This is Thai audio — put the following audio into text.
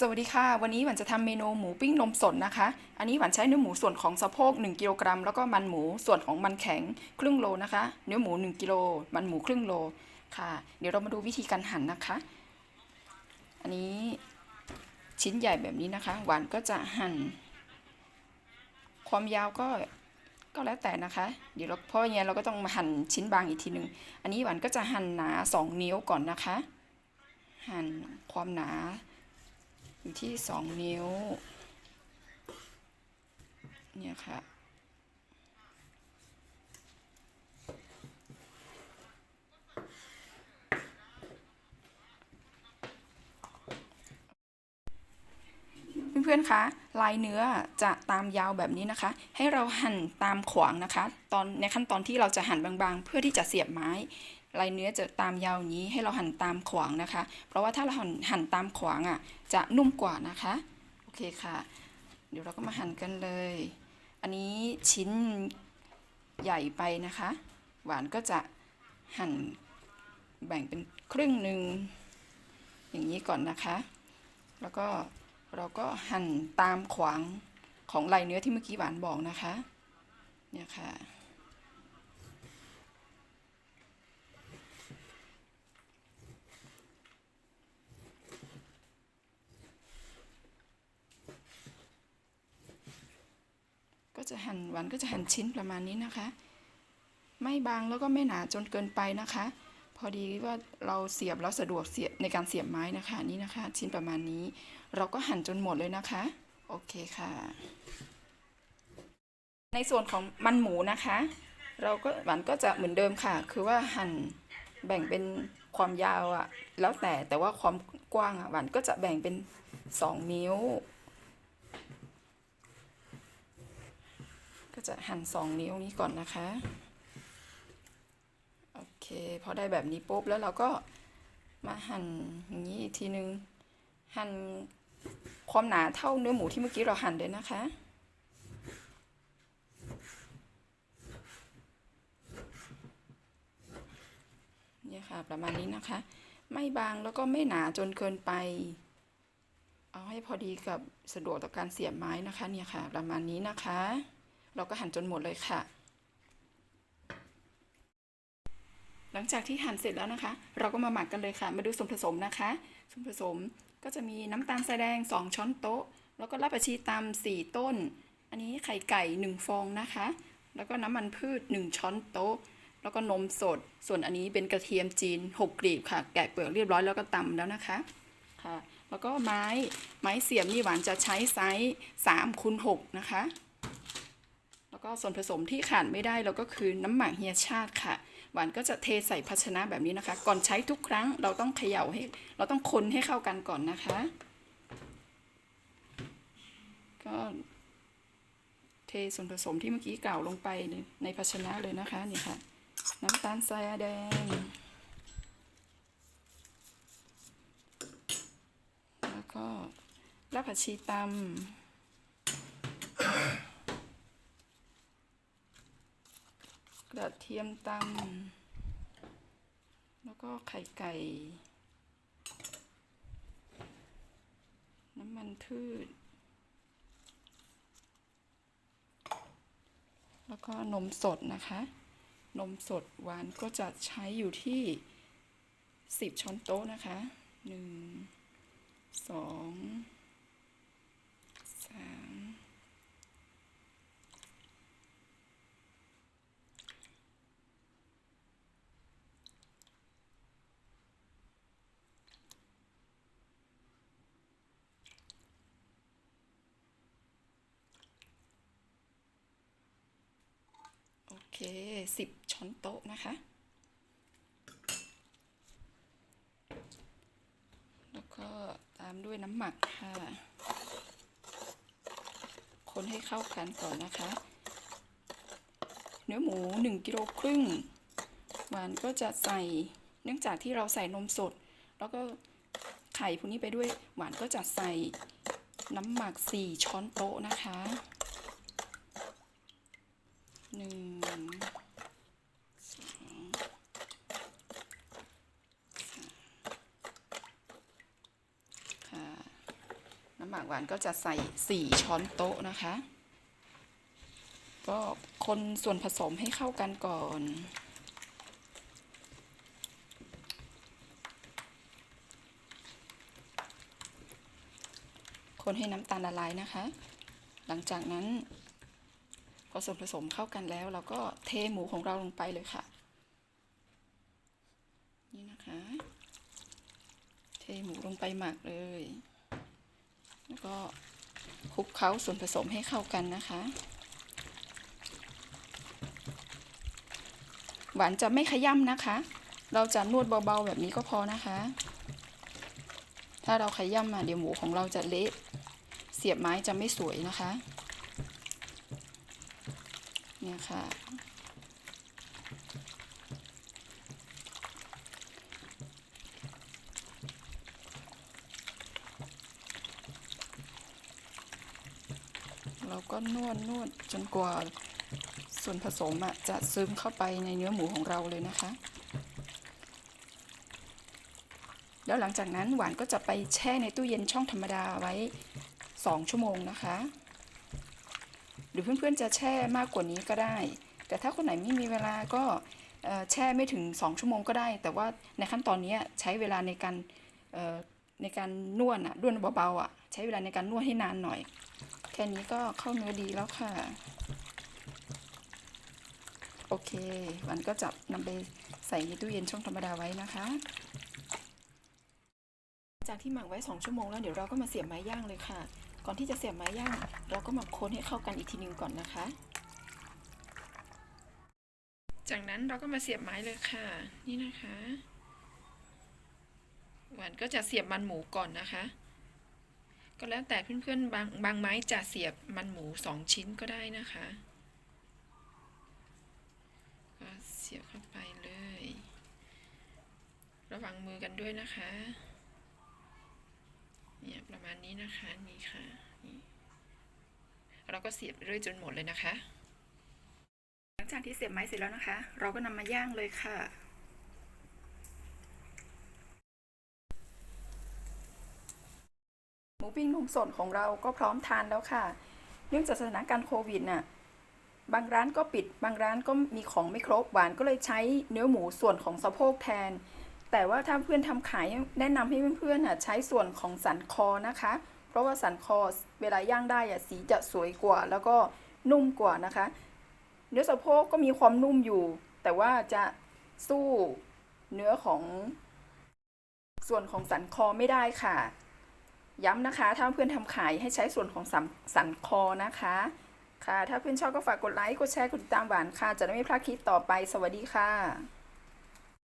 สวัสดีค่ะ วันนี้หวันจะทำเมนูหมูปิ้งนมสดนะคะ อันนี้หวันใช้เนื้อหมูส่วนของสะโพก1กิโลกรัมแล้วก็มันหมูส่วนของมันแข็งครึ่งโลนะคะ เนื้อหมู 1กิโลมันหมูครึ่งโลค่ะ เดี๋ยวเรามาดูวิธีการหั่นนะคะ อันนี้ชิ้นใหญ่แบบนี้นะคะ หวานก็จะหั่น ความยาวก็ก็แล้วแต่นะคะ เดี๋ยวเราเพราะอย่างนี้เราก็ต้องมาหั่นชิ้นบางอีกทีหนึ่งอันนี้หวานก็จะหั่นหนา 2 นิ้วก่อนนะคะ หั่นความหนา อยู่ที่สองนิ้ว เนี่ยค่ะ เพื่อนๆคะลายเนื้อจะตามยาวแบบนี้นะคะ ให้เราหั่นตามขวางนะคะ ตอนในขั้นตอนที่เราจะหั่นบางๆ เพื่อที่จะเสียบไม้ ลายเนื้อจะตามยาวนี้ให้เราหั่นตามขวางนะคะ เพราะว่าถ้าเราหั่นหั่นตามขวางอะจะนุ่มกว่านะคะ โอเคค่ะ เดี๋ยวเราก็มาหั่นกันเลย อันนี้ชิ้นใหญ่ไปนะคะ หวานก็จะหั่นแบ่งเป็นครึ่งหนึ่งอย่างนี้ก่อนนะคะ แล้วก็เราก็หั่นตามขวางของลายเนื้อที่เมื่อกี้หวานบอกนะคะ เนี่ยค่ะ จะหั่นหวานก็จะหั่นชิ้นประมาณนี้นะคะ ไม่บางแล้วก็ไม่หนาจนเกินไปนะคะ พอดีว่าเราเสียบแล้วสะดวกเสียบในการเสียบไม้นะคะนี่นะคะ ชิ้นประมาณนี้ เราก็หั่นจนหมดเลยนะคะ โอเคค่ะ ในส่วนของมันหมูนะคะ เราก็หวานก็จะเหมือนเดิมค่ะ คือว่าหั่นแบ่งเป็นความยาวอะแล้วแต่แต่ว่าความกว้างอะหวานก็จะแบ่งเป็นสองนิ้ว จะหั่นสองนิ้วนี้ก่อนนะคะโอเคพอได้แบบนี้ปุ๊บแล้วเราก็มาหั่นอย่างนี้อีกทีนึง หั่นความหนาเท่าเนื้อหมูที่เมื่อกี้เราหั่นเลยนะคะเนี่ยค่ะประมาณนี้นะคะ ไม่บางแล้วก็ไม่หนาจนเกินไป เอาให้พอดีกับสะดวกต่อการเสียบไม้นะคะเนี่ยค่ะ ประมาณนี้นะคะ เราก็หั่นจนหมดเลยค่ะ หลังจากที่หั่นเสร็จแล้วนะคะ เราก็มาหมักกันเลยค่ะ มาดูส่วนผสมนะคะ ส่วนผสมก็จะมีน้ำตาลทรายแดง 2 ช้อนโต๊ะ แล้วก็รากผักชีตำ4ต้น อันนี้ไข่ไก่ 1 ฟองนะคะ แล้วก็น้ำมันพืช 1 ช้อนโต๊ะ แล้วก็นมสด ส่วนอันนี้เป็นกระเทียมจีน 6 กลีบค่ะ แกะเปลือกเรียบร้อยแล้วก็ตำแล้วนะคะค่ะ แล้วก็ไม้ไม้เสียบนี่หวานจะใช้ไซส์3คูณ6นะคะ ก็ส่วนผสมที่ขาดไม่ได้เราก็คือน้ำหมักเฮียชาติค่ะ หวานก็จะเทใส่ภาชนะแบบนี้นะคะ ก่อนใช้ทุกครั้งเราต้องเขย่าให้ เราต้องคนให้เข้ากันก่อนนะคะ ก็เทส่วนผสมที่เมื่อกี้กล่าวลงไปในในภาชนะเลยนะคะนี่ค่ะ น้ำตาลทรายแดง แล้วก็รากผักชีตำ กระเทียมตำแล้วก็ไข่ไก่ น้ำมันพืช แล้วก็นมสดนะคะ นมสดหวานก็จะใช้อยู่ที่ 10 ช้อนโต๊ะนะคะ 1 2 สิบช้อนโต๊ะนะคะ แล้วก็ตามด้วยน้ำหมักค่ะ คนให้เข้ากันก่อนนะคะ เนื้อหมู1กิโลครึ่งหวานก็จะใส่เนื่องจากที่เราใส่นมสด แล้วก็ไข่พวกนี้ไปด้วยหวานก็จะใส่น้ำหมัก 4 ช้อนโต๊ะนะคะ 1 องสองสามค่น้ำหมากหวานก็จะใส่สี่ช้อนโต๊ะนะคะ ก็คนส่วนผสมให้เข้ากันก่อนคนให้น้ำตาลละลายนะคะ หลังจากนั้น พอส่วนผสมเข้ากันแล้วเราก็เทหมูของเราลงไปเลยค่ะ นี่นะคะ เทหมูลงไปหมักเลย แล้วก็คลุกเคล้าส่วนผสมให้เข้ากันนะคะหวานจะไม่ขย้ำนะคะ เราจะนวดเบาๆแบบนี้ก็พอนะคะ ถ้าเราขย้ำอะเดี๋ยวหมูของเราจะเละ เสียบไม้จะไม่สวยนะคะ เนี่ยค่ะ เราก็นวดนวดจนกว่าส่วนผสมอะจะซึมเข้าไปในเนื้อหมูของเราเลยนะคะ แล้วหลังจากนั้นหวานก็จะไปแช่ในตู้เย็นช่องธรรมดาไว้ 2 ชั่วโมงนะคะ หรือเพื่อนๆจะแช่มากกว่านี้ก็ได้ แต่ถ้าคนไหนไม่มีเวลาก็แช่ไม่ถึง 2 ชั่วโมงก็ได้ แต่ว่าในขั้นตอนนี้ใช้เวลาในการในการนวดอะนวดเบาๆอะใช้เวลาในการนวดให้นานหน่อย แค่นี้ก็เข้าเนื้อดีแล้วค่ะ โอเค วันก็จะนำไปใส่ในตู้เย็นช่องธรรมดาไว้นะคะ จากที่หมักไว้ 2 ชั่วโมงแล้วเดี๋ยวเราก็มาเสียบไม้ย่างเลยค่ะ ก่อนที่จะเสียบไม้ย่างเราก็มาคนให้เข้ากันอีกทีนึงก่อนนะคะ จากนั้นเราก็มาเสียบไม้เลยค่ะ นี่นะคะหวานก็จะเสียบมันหมูก่อนนะคะ ก็แล้วแต่เพื่อนๆบางบางไม้จะเสียบมันหมูสองชิ้นก็ได้นะคะ ก็เสียบเข้าไปเลย ระวังมือกันด้วยนะคะ เนี่ยประมาณ นี้นะคะนี่ค่ะนี่เราก็เสียบเรื่อยจนหมดเลยนะคะ หลังจากที่เสียบไม้เสร็จแล้วนะคะ เราก็นำมาย่างเลยค่ะหมูปิ้งนมสดของเราก็พร้อมทานแล้วค่ะ เนื่องจากสถานการณ์โควิดน่ะบางร้านก็ปิด บางร้านก็มีของไม่ครบหวานก็เลยใช้เนื้อหมูส่วนของสะโพกแทน แต่ว่าถ้าเพื่อนทำขายแนะนำให้เพื่อนๆใช้ส่วนของสันคอนะคะ เพราะว่าสันคอเวลาย่างได้อะสีจะสวยกว่า แล้วก็นุ่มกว่านะคะ เนื้อสะโพกก็มีความนุ่มอยู่ แต่ว่าจะสู้เนื้อของส่วนของสันคอไม่ได้ค่ะ ย้ำนะคะ ถ้าเพื่อนทำขายให้ใช้ส่วนของสันสันคอนะคะ ค่ะ ถ้าเพื่อนชอบก็ฝากกดไลค์ กดแชร์ กดติดตามหวานค่ะ จะได้ไม่พลาดคลิปต่อไป สวัสดีค่ะ